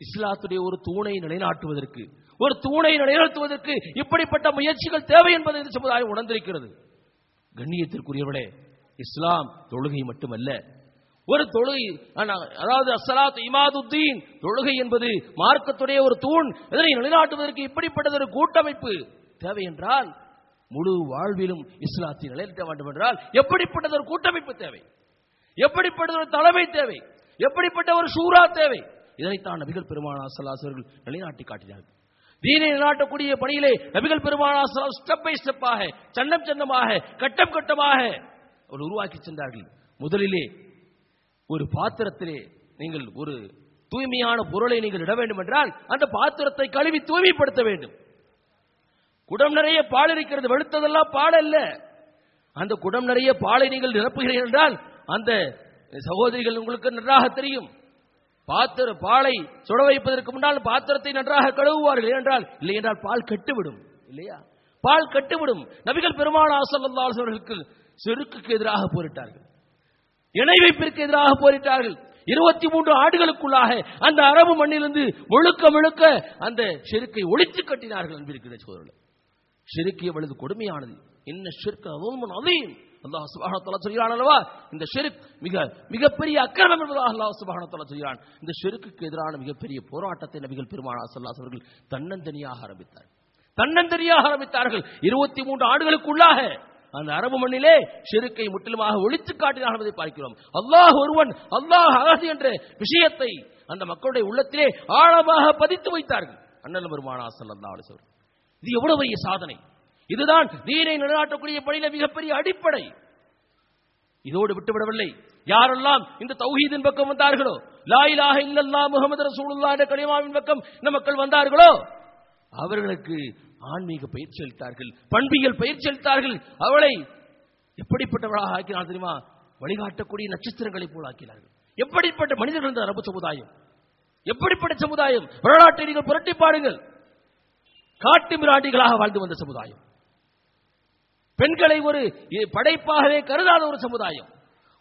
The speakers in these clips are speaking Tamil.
இஸ்லாத்துடைய ஒரு தூணை நிலைநாட்டுவதற்கு ஒரு தூணை நிலைநிறுத்துவதற்கு இப்படிப்பட்ட முயற்சிகள் தேவை என்பதை இந்த சமுதாயம் உணர்ந்திருக்கிறது. கண்ணியத்திற்குரியவர்களே இஸ்லாம் தொழுகை மட்டுமல்ல. ஒரு தொழுகை அதாவது அசலாத் இமாதுத்தீன் தொழுகை என்பது மார்க்கத்துடைய ஒரு தூண் இதனை நிலைநாட்டுவதற்கு இப்படிப்பட்டது ஒரு கூட்டமைப்பு. தேவை என்றால் முழு வாழ்விலும் இஸ்லாத்தை நிலைநிறுத்த வேண்டும் என்றால் எப்படிப்பட்டது ஒரு கூட்டமைப்பு தேவை? எப்படிப்பட்ட ஒரு தலைமை தேவை? எப்படிப்பட்ட ஒரு சூரா தேவை? இதனைத்தான் நபிகள் பெருமானா சல்லாசர்கள் நிலைநாட்டி காட்டினார்கள். தீனை நிலைநாட்டக்கூடிய பணியிலே நபிகள் பெருமானா ஸ்டெப் பை ஸ்டெப்பாக சன்னம் சன்னமாக கட்டம் கட்டமாக அவர் உருவாக்கி சென்றார்கள். முதலிலே ஒரு பாத்திரத்திலே நீங்கள் ஒரு தூய்மையான பொருளை நீங்கள் இட வேண்டும் என்றால் அந்த பாத்திரத்தை கழுவி தூய்மைப்படுத்த வேண்டும். குடம் நிறைய பால் இருக்கிறது வெளுத்ததெல்லாம் பால் அல்ல. அந்த குடம் நிறைய பாலை நீங்கள் நிரப்புகிறீர்கள் என்றால் அந்த சகோதரிகள் உங்களுக்கு நன்றாக தெரியும். பாத்திர பாலை சுட வைப்பதற்கு முன்னால் பாத்திரத்தை நன்றாக கழுவுவார்கள். என்றால் இல்லை என்றால் பால் கெட்டுவிடும் இல்லையா? பால் கெட்டுவிடும். நபிகள் பெருமான ஆசல்லாஸ் செருக்குக்கு எதிராக போரிட்டார்கள். இணை வைப்பிற்கு எதிராக போரிட்டார்கள். இருபத்தி மூன்று ஆண்டுகளுக்குள்ளாக அந்த அரபு மண்ணிலிருந்து முழுக்க முழுக்க அந்த செருக்கை ஒழித்து கட்டினார்கள் அன்பிருக்கிற சோதரர்கள் செருக்கு எவ்வளவு கொடுமையானது. என்ன செருக்கு அதுவும் அதையும் அல்லாஹ் சுப்ஹானஹு சொல்கிறான் அல்லவா? இந்த ஷெருக் மிக மிகப்பெரிய அக்கிரமம் என்பதாக அல்லாஹ் சுப்ஹானஹு சொல்கிறான். இந்த ஷெருக்குக்கு எதிரான மிகப்பெரிய போராட்டத்தை நபிகள் பெருமானா சல்லாஸ் அவர்கள் தன்னந்தனியாக ஆரம்பித்தார் தன்னந்தனியாக ஆரம்பித்தார்கள். இருபத்தி மூன்று ஆண்டுகளுக்குள்ளாக அந்த அரபு மண்ணிலே ஷிருக்கை முற்றிலுமாக ஒழித்து காட்டினார் என்பதை பார்க்கிறோம். அல்லாஹ் ஒருவன் அல்லாஹ் அகது என்ற விஷயத்தை அந்த மக்களுடைய உள்ளத்திலே ஆழமாக பதித்து வைத்தார்கள். அண்ணல் பெருமானா சல்லா அலிசவர் இது எவ்வளவு பெரிய சாதனை? இதுதான் தீனை நிலைநாட்டக்கூடிய பணியில மிகப்பெரிய அடிப்படை. இதோடு விட்டுவிடவில்லை. யாரெல்லாம் இந்த தௌஹீதின் பக்கம் வந்தார்களோ லா இல்லல்லா முகமது ரசூலுல்லா என்ற கனிமாவின் பக்கம் இந்த மக்கள் வந்தார்களோ அவர்களுக்கு ஆன்மீக பயிற்சி அளித்தார்கள் பண்பியல் பயிற்சி அளித்தார்கள். அவளை எப்படிப்பட்டவளாக ஆக்கினார் தெரியுமா? வழிகாட்டக்கூடிய நட்சத்திரங்களை போல ஆக்கினார்கள். எப்படிப்பட்ட மனிதர்கள் இந்த அரபு சமுதாயம்? எப்படிப்பட்ட சமுதாயம்? வரலாற்றை நீங்கள் புரட்டி பாருங்கள். காட்டு மிராண்டிகளாக வாழ்ந்து வந்த சமுதாயம். பெண்களை ஒரு படைப்பாகவே கருதாத ஒரு சமுதாயம்.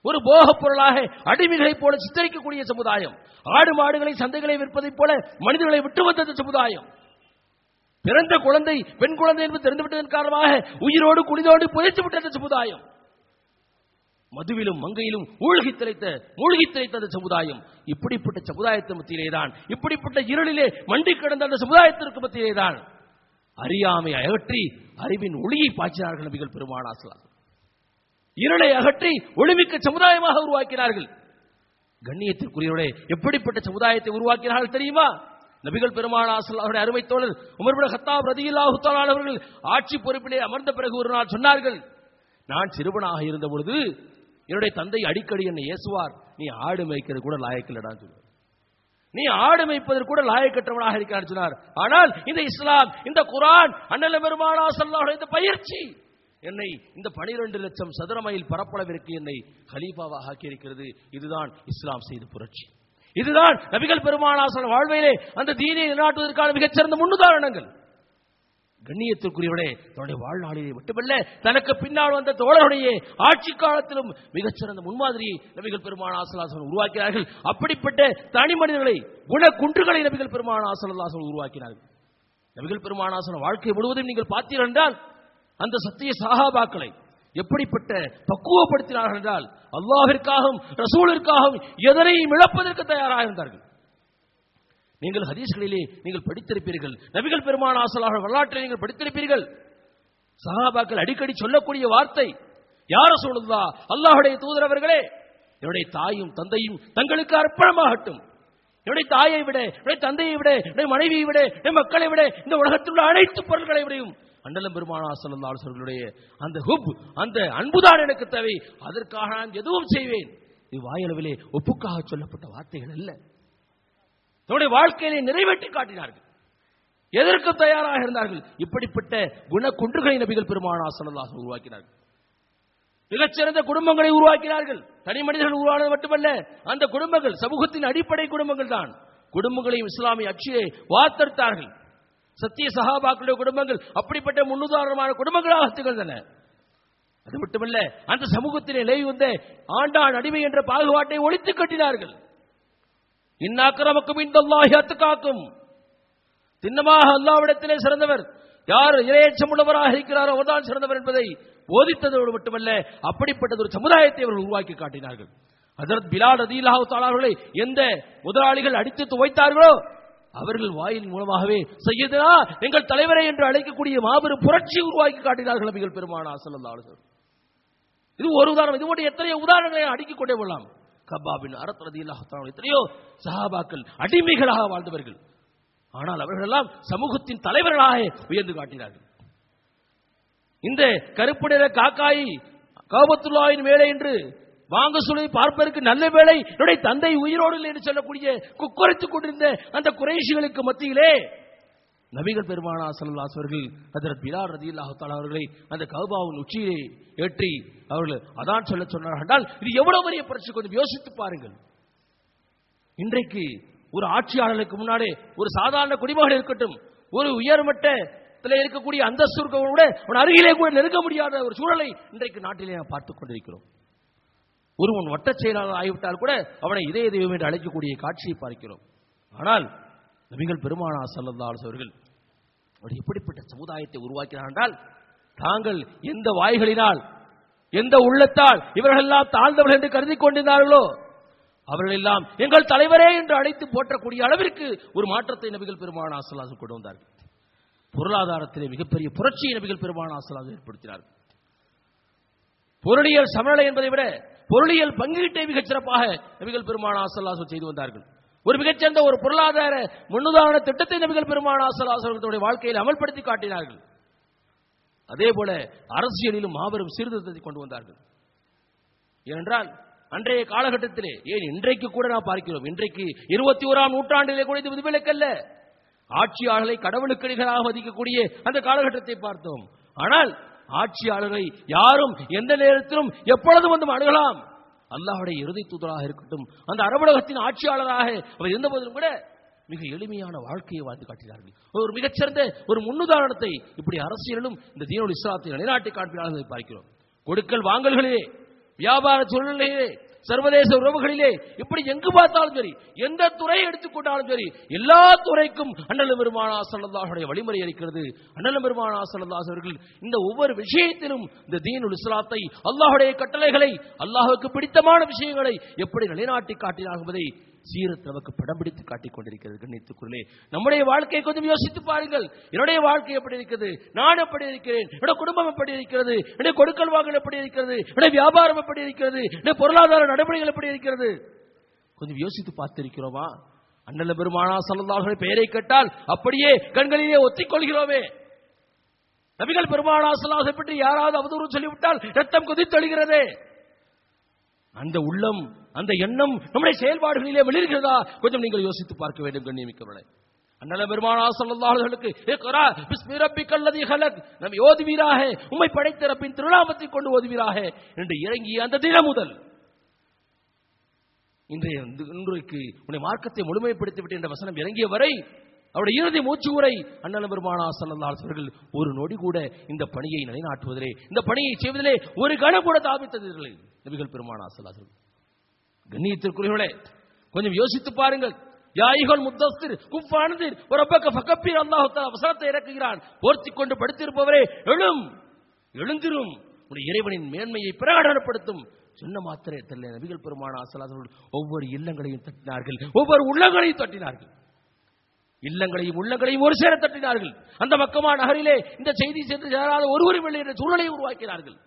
ஒரு போகப் பொருளாக அடிமைகளைப் போல சித்தரிக்கக்கூடிய சமுதாயம். ஆடு மாடுகளை சந்தைகளை விற்பதைப் போல மனிதர்களை விட்டு வந்தது சமுதாயம். பிறந்த குழந்தை பெண் குழந்தை என்பது தெரிந்துவிட்டதன் காரணமாக உயிரோடு குடிதோடு புதைத்து விட்டது சமுதாயம். மதுவிலும் மங்கையிலும் மூழ்கி திளைத்த மூழ்கி திரைத்த அந்த சமுதாயம். இப்படிப்பட்ட சமுதாயத்தின் மத்தியிலே தான் இப்படிப்பட்ட இருளிலே மண்டி கிடந்த அந்த சமுதாயத்திற்கு மத்தியிலே தான் அறியாமை அகற்றி அறிவின் ஒளியை பாய்ச்சினார்கள் நபிகள் பெருமானாசலாம் இருளை அகற்றி ஒளிமிக்க சமுதாயமாக உருவாக்கினார்கள். கண்ணியத்திற்குரியவர்களே எப்படிப்பட்ட சமுதாயத்தை உருவாக்கினார்கள் தெரியுமா? நபிகள் பெருமானாசலாவுடைய அருமை தோழர் உமர்பிட ஹத்தாப் ரதியில்லாஹு அவர்கள் ஆட்சி பொறுப்பிலே அமர்ந்த பிறகு ஒரு நாள் சொன்னார்கள் நான் சிறுவனாக இருந்த பொழுது என்னுடைய தந்தை அடிக்கடி என்னை ஏசுவார் நீ ஆடு மேய்க்கிறது கூட லாயக்கில்லடான்னு சொல்லுவார் நீ ஆடு மேய்ப்பதற்கு கூட லாயக்கற்றவனாக இருக்கிறார் சொன்னார். ஆனால் இந்த இஸ்லாம் இந்த குரான் அண்ணல பெருமானா சல்லாஹ் இந்த பயிற்சி. என்னை இந்த பனிரெண்டு லட்சம் சதுர மைல் பரப்பளவிற்கு என்னை ஹலீஃபாவாக ஆக்கியிருக்கிறது. இதுதான் இஸ்லாம் செய்த புரட்சி. இதுதான் நபிகள் பெருமானாசன் வாழ்வையிலே அந்த தீனியை நிலைநாட்டுவதற்கான மிகச்சிறந்த முன்னுதாரணங்கள். கண்ணியத்திற்குரியவனே தன்னுடைய வாழ்நாளிலே மட்டுமல்ல தனக்கு பின்னால் வந்த தோழருடைய ஆட்சி காலத்திலும் மிகச்சிறந்த முன்மாதிரியை நபிகள் பெருமான ஆசலாசன் உருவாக்கினார்கள். அப்படிப்பட்ட தனி மனிதர்களை குண குன்றுகளை நபிகள் பெருமான ஆசலாசன் உருவாக்கினார்கள். நபிகள் பெருமானாசன வாழ்க்கை முழுவதும் நீங்கள் பார்த்தீர்கள் என்றால் அந்த சத்திய சகாபாக்களை எப்படிப்பட்ட பக்குவப்படுத்தினார்கள் என்றால் அல்லாஹிற்காகவும் ரசூலிற்காகவும் எதனையும் இழப்பதற்கு தயாராக இருந்தார்கள். நீங்கள் ஹதீஸ்களிலே நீங்கள் படித்திருப்பீர்கள். நபிகள் பெருமான ஆசலாக வரலாற்றை நீங்கள் படித்திருப்பீர்கள். சஹாபாக்கள் அடிக்கடி சொல்லக்கூடிய வார்த்தை யார சொல்லுதா அல்லாஹுடைய தூதரவர்களே என்னுடைய தாயும் தந்தையும் தங்களுக்கு அர்ப்பணமாகட்டும். என்னுடைய தாயை விட என்னுடைய தந்தையை விட என்னுடைய மனைவியை விட என்னுடைய மக்களை விட இந்த உலகத்தில் உள்ள அனைத்து பொருட்களை விடையும். அண்ணலம் பெருமானா சல்லாசர்களுடைய அந்த ஹுப் அந்த அன்புதான் எனக்கு தேவை. அதற்காக நான் எதுவும் செய்வேன். இது வாயளவிலே ஒப்புக்காக சொல்லப்பட்ட வார்த்தைகள் அல்ல. தன்னுடைய வாழ்க்கையிலே நிறைவேற்றி காட்டினார்கள். எதற்கு தயாராக இருந்தார்கள்? இப்படிப்பட்ட குண குன்றுகளை நபிகள் பெருமானா சல்லாஹ் உருவாக்கினார்கள். மிகச்சிறந்த குடும்பங்களை உருவாக்கினார்கள். தனி மனிதர்கள் உருவானது மட்டுமல்ல அந்த குடும்பங்கள் சமூகத்தின் அடிப்படை குடும்பங்கள் தான். குடும்பங்களையும் இஸ்லாமிய அச்சியை வார்த்தெடுத்தார்கள் சத்திய சகாபாக்களுடைய குடும்பங்கள் அப்படிப்பட்ட முன்னுதாரணமான குடும்பங்களாக திகழ்ந்தன. அது மட்டுமல்ல அந்த சமூகத்திலே நிலை வந்த ஆண்டான் அடிமை என்ற பாகுபாட்டை ஒழித்து கட்டினார்கள். இன்னாக்கிரமக்கும் இந்த காக்கும் திண்ணமாக அல்லாவிடத்திலே சிறந்தவர் யார் இரையச்சம் உள்ளவராக இருக்கிறாரோ அவர்தான் சிறந்தவர் என்பதை போதித்ததோடு மட்டுமல்ல அப்படிப்பட்டது ஒரு சமுதாயத்தை அவர்கள் உருவாக்கி காட்டினார்கள் அதர் பிலால் ரதீலாஹு தாலார்களை எந்த முதலாளிகள் அடித்து துவைத்தார்களோ அவர்கள் வாயின் மூலமாகவே செய்யதா எங்கள் தலைவரை என்று அழைக்கக்கூடிய மாபெரும் புரட்சி உருவாக்கி காட்டினார்கள் நபிகள் பெருமானா ஸல்லல்லாஹு இது ஒரு உதாரணம் இது போன்ற எத்தனையோ உதாரணங்களை அடுக்கிக் கொண்டே கொள்ளலாம் கபாபின் அரத் ரதியல்லாஹு எத்தனையோ சஹாபாக்கள் அடிமைகளாக வாழ்ந்தவர்கள். ஆனால் அவர்களெல்லாம் சமூகத்தின் தலைவர்களாக உயர்ந்து காட்டினார்கள். இந்த கருப்பு நிற காக்காய் காபத்துல்லாவின் வேலை என்று வாங்க சொல்லி பார்ப்பதற்கு நல்ல வேலை என்னுடைய தந்தை உயிரோடு இல்லை என்று சொல்லக்கூடிய குக்குரைத்துக் கொண்டிருந்த அந்த குறைஷிகளுக்கு மத்தியிலே நபிகள் பெருமானா சல்லாஸ் அவர்கள் ஹஜரத் பிலார் ரதி அல்லாஹால அவர்களை அந்த கௌபாவின் உச்சியிலே ஏற்றி அவர்கள் அதான் சொல்ல சொன்னார்கள் என்றால் இது எவ்வளவு பெரிய பிரச்சனை? கொஞ்சம் யோசித்து பாருங்கள். இன்றைக்கு ஒரு ஆட்சியாளர்களுக்கு முன்னாடி ஒரு சாதாரண குடிமகன் இருக்கட்டும் ஒரு உயர்மட்டத்தில் இருக்கக்கூடிய அந்தஸ்து இருக்கவங்க கூட அவன் அருகிலே கூட நெருங்க முடியாத ஒரு சூழலை இன்றைக்கு நாட்டிலே நாம் பார்த்துக் கொண்டிருக்கிறோம். ஒருவன் வட்ட செயலாளர் ஆகிவிட்டால் கூட அவனை இதய தெய்வம் என்று அழைக்கக்கூடிய காட்சியை பார்க்கிறோம். ஆனால் நபிகள் பெருமானா சல்லல்லாஸ் அவர்கள் அவர் எப்படிப்பட்ட சமுதாயத்தை உருவாக்கினார் என்றால் தாங்கள் எந்த வாய்களினால் எந்த உள்ளத்தால் இவர்கள் எல்லாம் தாழ்ந்தவர்கள் என்று கருதி கொண்டிருந்தார்களோ அவர்கள் எல்லாம் எங்கள் தலைவரே என்று அழைத்து போற்றக்கூடிய அளவிற்கு ஒரு மாற்றத்தை நபிகள் பெருமானா ஸல்லல்லாஹு கொண்டு வந்தார்கள். பொருளாதாரத்திலே மிகப்பெரிய புரட்சியை நபிகள் பெருமானா ஸல்லல்லாஹு ஏற்படுத்தினார்கள் ஏற்படுத்தினார். பொருளியல் சமநிலை என்பதை விட பொருளியல் பங்கீட்டை மிகச் சிறப்பாக நபிகள் பெருமானா ஸல்லல்லாஹு செய்து வந்தார்கள். ஒரு மிகச்சிறந்த ஒரு பொருளாதார முன்னுதாரண திட்டத்தை நபிகள் பெருமாள் ஸல்லல்லாஹு வாழ்க்கையில் அமல்படுத்தி காட்டினார்கள். அதே போல அரசியலிலும் மாபெரும் சீர்திருத்தத்தை கொண்டு வந்தார்கள். ஏனென்றால் அன்றைய காலகட்டத்திலே ஏன் இன்றைக்கு கூட நாம் பார்க்கிறோம் இன்றைக்கு இருபத்தி ஓராம் நூற்றாண்டிலே கூட இது விதிவிலக்கல்ல. ஆட்சியாளர்களை கடவுளுக்கு நிகராக மதிக்கக்கூடிய அந்த காலகட்டத்தை பார்த்தோம். ஆனால் ஆட்சியாளர்களை யாரும் எந்த நேரத்திலும் எப்பொழுதும் வந்து அணுகலாம் அல்லாஹுடைய இறுதி தூதராக இருக்கட்டும் அந்த அரபுலகத்தின் ஆட்சியாளராக அவர் இருந்த போதிலும் கூட மிக எளிமையான வாழ்க்கையை வாழ்ந்து காட்டினார்கள். ஒரு மிகச்சிறந்த ஒரு முன்னுதாரணத்தை இப்படி அரசியலும் இந்த தீனோடு இஸ்லாத்தை நிலைநாட்டி காண்பினார்கள் பார்க்கிறோம். கொடுக்கல் வாங்கல்களிலே வியாபார சூழ்நிலையிலே சர்வதேச உறவுகளிலே இப்படி எங்கு பார்த்தாலும் சரி எந்த துறையை எடுத்துக்கொண்டாலும் சரி எல்லா துறைக்கும் அண்ணல பெருமானா சல்லதாசுடைய வழிமுறை இருக்கிறது. அண்ணல பெருமானா சல்லதாஸ் அவர்கள் இந்த ஒவ்வொரு விஷயத்திலும் இந்த தீனுல் இஸ்லாத்தை அல்லாஹுடைய கட்டளைகளை அல்லாஹுக்கு பிடித்தமான விஷயங்களை எப்படி நிலைநாட்டி காட்டினார் என்பதை சீரத் நமக்கு படம் பிடித்து காட்டிக் கொண்டிருக்கிறது. கண்ணியத்துக்குள்ளே நம்முடைய வாழ்க்கையை கொஞ்சம் யோசித்து பாருங்கள். என்னுடைய வாழ்க்கை எப்படி இருக்கிறது நான் எப்படி இருக்கிறேன்? என்னுடைய குடும்பம் எப்படி இருக்கிறது? என்னுடைய கொடுக்கல் வாங்கல் எப்படி இருக்கிறது? என்னுடைய வியாபாரம் எப்படி இருக்கிறது? என்னுடைய பொருளாதார நடைமுறைகள் எப்படி இருக்கிறது? கொஞ்சம் யோசித்து பார்த்திருக்கிறோமா? அண்ணல பெருமானா சல்லல்லாஹுடைய பெயரை கேட்டால் அப்படியே கண்களிலே ஒத்திக்கொள்கிறோமே நபிகள் பெருமானா சல்லாஹை பற்றி யாராவது அவதூறு சொல்லிவிட்டால் ரத்தம் கொதித்தொழுகிறதே. அந்த உள்ளம் அந்த எண்ணம் நம்முடைய செயல்பாடுகளிலே வெளியிருக்கிறதா? கொஞ்சம் நீங்கள் யோசித்து பார்க்க வேண்டும் கண்ணியமிக்கவர்களே. அண்ணல பெருமானா சல்லல்லாஹுகளுக்கு இக்ரா பிஸ்மி ரப்பிக்கல் ஹலக். நம் ஓதுவீராக உம்மை படைத்த ரப்பின் திருநாமத்தை கொண்டு ஓதுவீராக என்று இறங்கிய அந்த தினம் முதல். இன்றைய இன்றைக்கு உன்னை மார்க்கத்தை முழுமைப்படுத்தி விட்டு என்ற வசனம் இறங்கிய வரை அவருடைய இறுதி மூச்சு உரை. அண்ணல பெருமானா சல்லல்லாஹு அவர்கள் ஒரு நொடி கூட இந்த பணியை நிலைநாட்டுவதிலே இந்த பணியை செய்வதிலே ஒரு கணம் கூட தாபித்ததில்லை நபிகள் பெருமானா சல்லாஹு கண்ணியத்திற்குரியவர்களே கொஞ்சம் யோசித்து பாருங்கள். யாயிகள் முத்தஸ்திர் குஃபானதிர் ஒரு அப்பக்க ஃபகப்பீர் அல்லாஹு வசனத்தை இறக்குகிறான். போர்த்தி கொண்டு படுத்திருப்பவரே எழும் எழுந்திரும். உடைய இறைவனின் மேன்மையை பிரகடனப்படுத்தும். சொன்ன மாத்திரை தெரியல நபிகள் பெருமான ஆசலாசர்கள் ஒவ்வொரு இல்லங்களையும் தட்டினார்கள். ஒவ்வொரு உள்ளங்களையும் தட்டினார்கள். இல்லங்களையும் உள்ளங்களையும் ஒரு சேர தட்டினார்கள். அந்த மக்கமா நகரிலே இந்த செய்தி சென்று சேராத ஒருவரும் இல்லை என்ற சூழலை உருவாக்கினார்கள்.